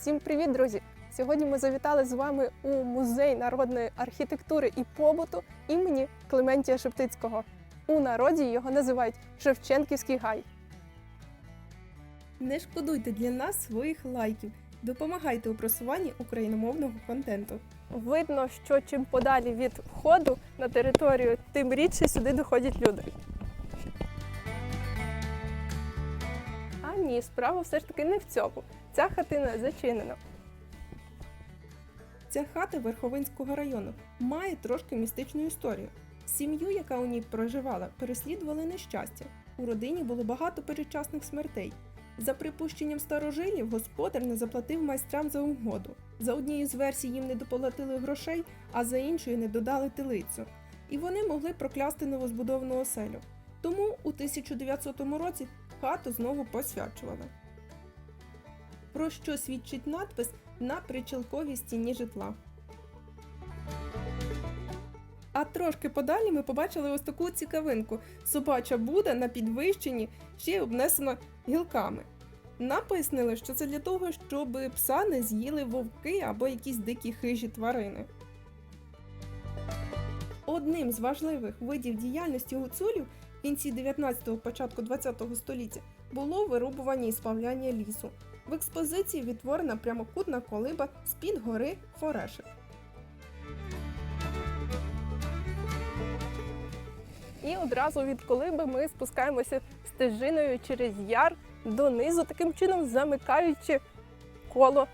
Всім привіт, друзі! Сьогодні ми завітали з вами у музей народної архітектури і побуту імені Клементія Шептицького. У народі його називають Шевченківський гай. Не шкодуйте для нас своїх лайків. Допомагайте у просуванні україномовного контенту. Видно, що чим подалі від входу на територію, тим рідше сюди доходять люди. А ні, справа все ж таки не в цьому. Ця хатина зачинена. Ця хата Верховинського району має трошки містичну історію. Сім'ю, яка у ній проживала, переслідували нещастя. У родині було багато передчасних смертей. За припущенням старожилів, господар не заплатив майстрам за угоду. За однією з версій їм не доплатили грошей, а за іншою не додали телицю. І вони могли проклясти новозбудовану оселю. Тому у 1900 році хату знову посвячували. Про що свідчить надпис на причілковій стіні житла. А трошки подалі ми побачили ось таку цікавинку. Собача буда на підвищенні ще й обнесена гілками. Нам пояснили, що це для того, щоб пса не з'їли вовки або якісь дикі хижі тварини. Одним з важливих видів діяльності гуцулів в кінці 19-го, початку 20-го століття було вирубування і сплавляння лісу. В експозиції відтворена прямокутна колиба з-під гори Форешик. І одразу від колиби ми спускаємося стежиною через яр донизу, таким чином замикаючи коло.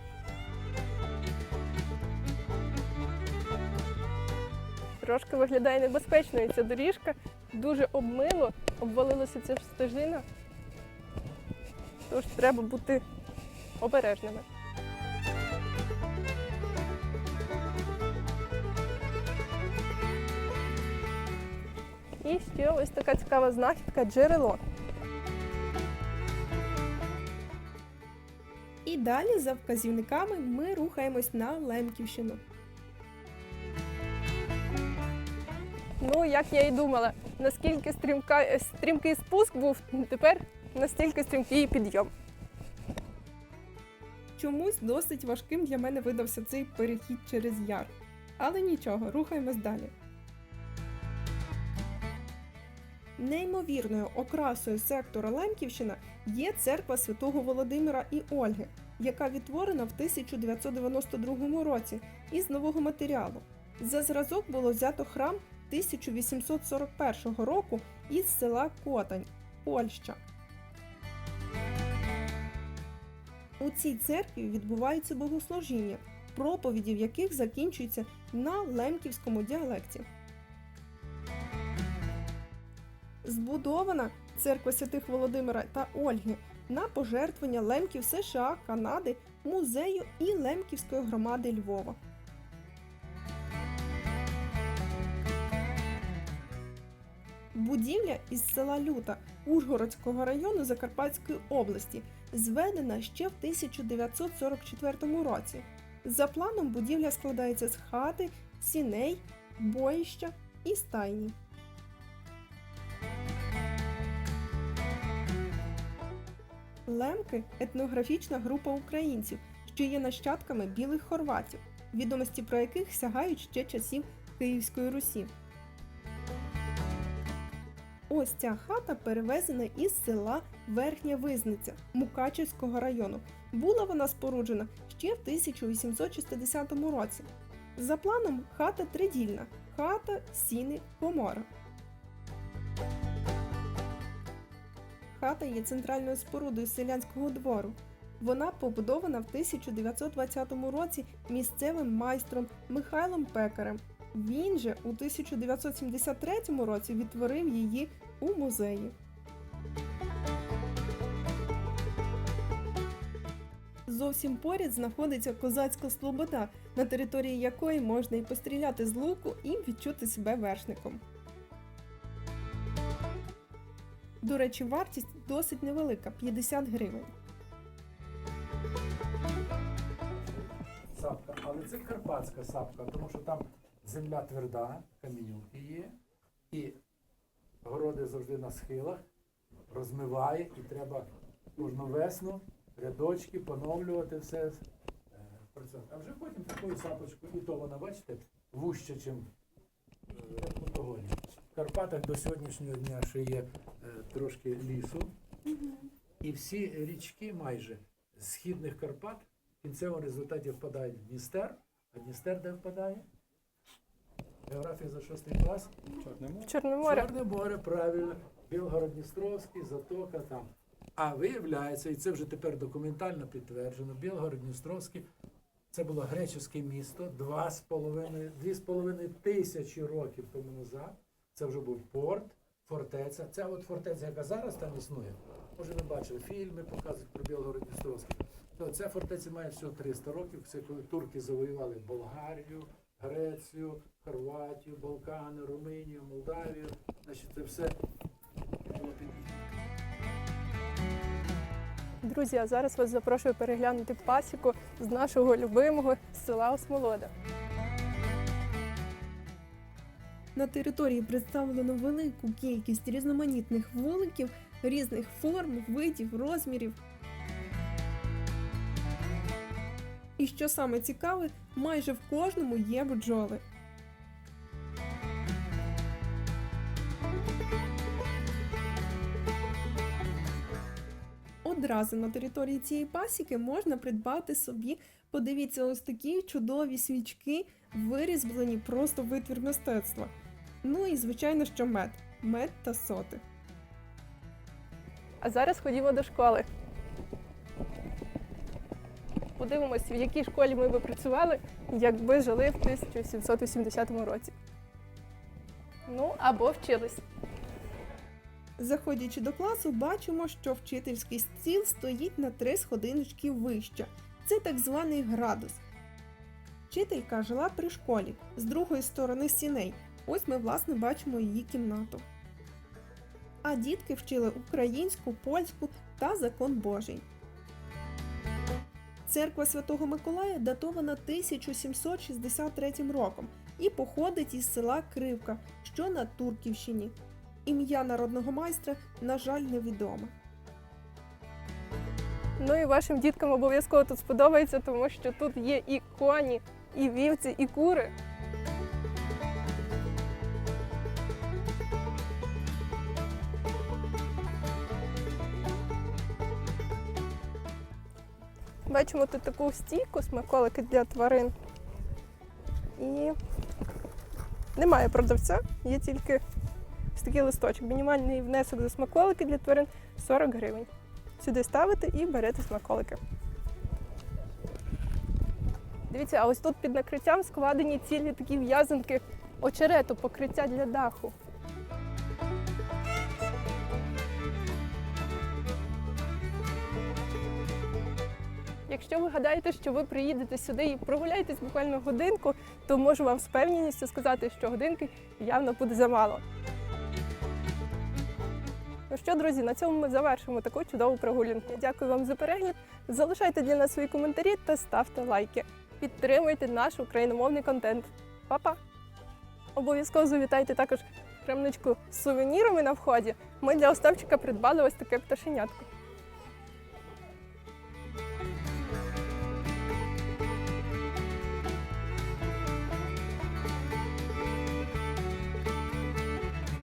Трошки виглядає небезпечною ця доріжка, дуже обмило, обвалилася ця стежина. Тож треба бути обережними. І ще ось така цікава знахідка джерело. І далі, за вказівниками, ми рухаємось на Лемківщину. Ну, як я і думала, наскільки стрімка, стрімкий спуск був, тепер настільки стрімкий підйом. Чомусь досить важким для мене видався цей перехід через яр. Але нічого, рухаємось далі. Неймовірною окрасою сектора Лемківщина є церква святого Володимира і Ольги, яка відтворена в 1992 році із нового матеріалу. За зразок було взято храм 1841 року із села Котань, Польща. У цій церкві відбуваються богослужіння, проповіді в яких закінчуються на лемківському діалекті. Збудована церква святих Володимира та Ольги на пожертвування лемків США, Канади, музею і Лемківської громади Львова. Будівля із села Люта Ужгородського району Закарпатської області зведена ще в 1944 році. За планом будівля складається з хати, сіней, боїща і стайні. Лемки етнографічна група українців, що є нащадками білих хорватів, відомості про яких сягають ще часів Київської Русі. Ось ця хата перевезена із села Верхня Визниця Мукачівського району. Була вона споруджена ще в 1860 році. За планом хата тридільна, хата, сіни, комора. Хата є центральною спорудою селянського двору. Вона побудована в 1920 році місцевим майстром Михайлом Пекарем. Він же у 1973 році відтворив її у музеї. Зовсім поряд знаходиться козацька слобода, на території якої можна і постріляти з луку, і відчути себе вершником. До речі, вартість досить невелика 50 гривень. сапка, але це карпатська сапка, тому що там земля тверда, камінюки є, і городи завжди на схилах, розмиває, і треба кожну весну рядочки поновлювати все. А вже потім такою сапочкою, і то вона, бачите, вужче, ніж як мотоголі. В Карпатах до сьогоднішнього дня ще є е, трошки лісу. І всі річки майже з східних Карпат в кінцевому результаті впадають в Дністер. А Дністер де впадає? Географія за шостий клас. В Чорне море. Чорне море, правильно. Білгород-Дністровський, затока там. А виявляється, і це вже тепер документально підтверджено, Білгород-Дністровський це було греческе місто два з половиною, дві з половиною тисячі років тому назад. Це вже був порт, фортеця. Ця от фортеця, яка зараз там існує, може ви бачили, фільми показують про Білгород-Дністровський. То ця фортеця має всього 300 років. Це коли турки завоювали Болгарію, Грецію, Хорватію, Балкани, Румунію, Молдавію. Значить, це все було під Друзі, а зараз вас запрошую переглянути пасіку з нашого любимого села Осмолода. На території представлено велику кількість різноманітних вуликів різних форм, видів, розмірів. І що саме цікаве, майже в кожному є бджоли. Одразу на території цієї пасіки можна придбати собі, подивіться, ось такі чудові свічки, вирізблені просто витвір мистецтва. Ну і звичайно, що мед, мед та соти. А зараз ходімо до школи. Подивимось, в якій школі ми би працювали, якби жили в 1780 році. Ну, або вчились. Заходячи до класу, бачимо, що вчительський стіл стоїть на три сходиночки вище. Це так званий градус. Вчителька жила при школі з другої сторони сіней. Ось ми, власне, бачимо її кімнату. А дітки вчили українську, польську та закон Божий. Церква Святого Миколая датована 1763 роком і походить із села Кривка, що на Турківщині. Ім'я народного майстра, на жаль, невідоме. Ну і вашим діткам обов'язково тут сподобається, тому що тут є і коні, і вівці, і кури. Бачимо тут таку стійку смаколики для тварин. І немає продавця, є тільки ось такий листочок. Мінімальний внесок за смаколики для тварин 40 гривень. Сюди ставите і берете смаколики. Дивіться, а ось тут під накриттям складені цілі такі в'язанки очерету, покриття для даху. Якщо ви гадаєте, що ви приїдете сюди і прогуляєтесь буквально годинку, то можу вам з певністю сказати, що годинки явно буде замало. Ну що, друзі, на цьому ми завершимо таку чудову прогулянку. Дякую вам за перегляд. Залишайте для нас свої коментарі та ставте лайки. Підтримуйте наш україномовний контент. Па-па! Обов'язково завітайте також крамничку з сувенірами на вході. Ми для Остапчика придбали ось таке пташенятко.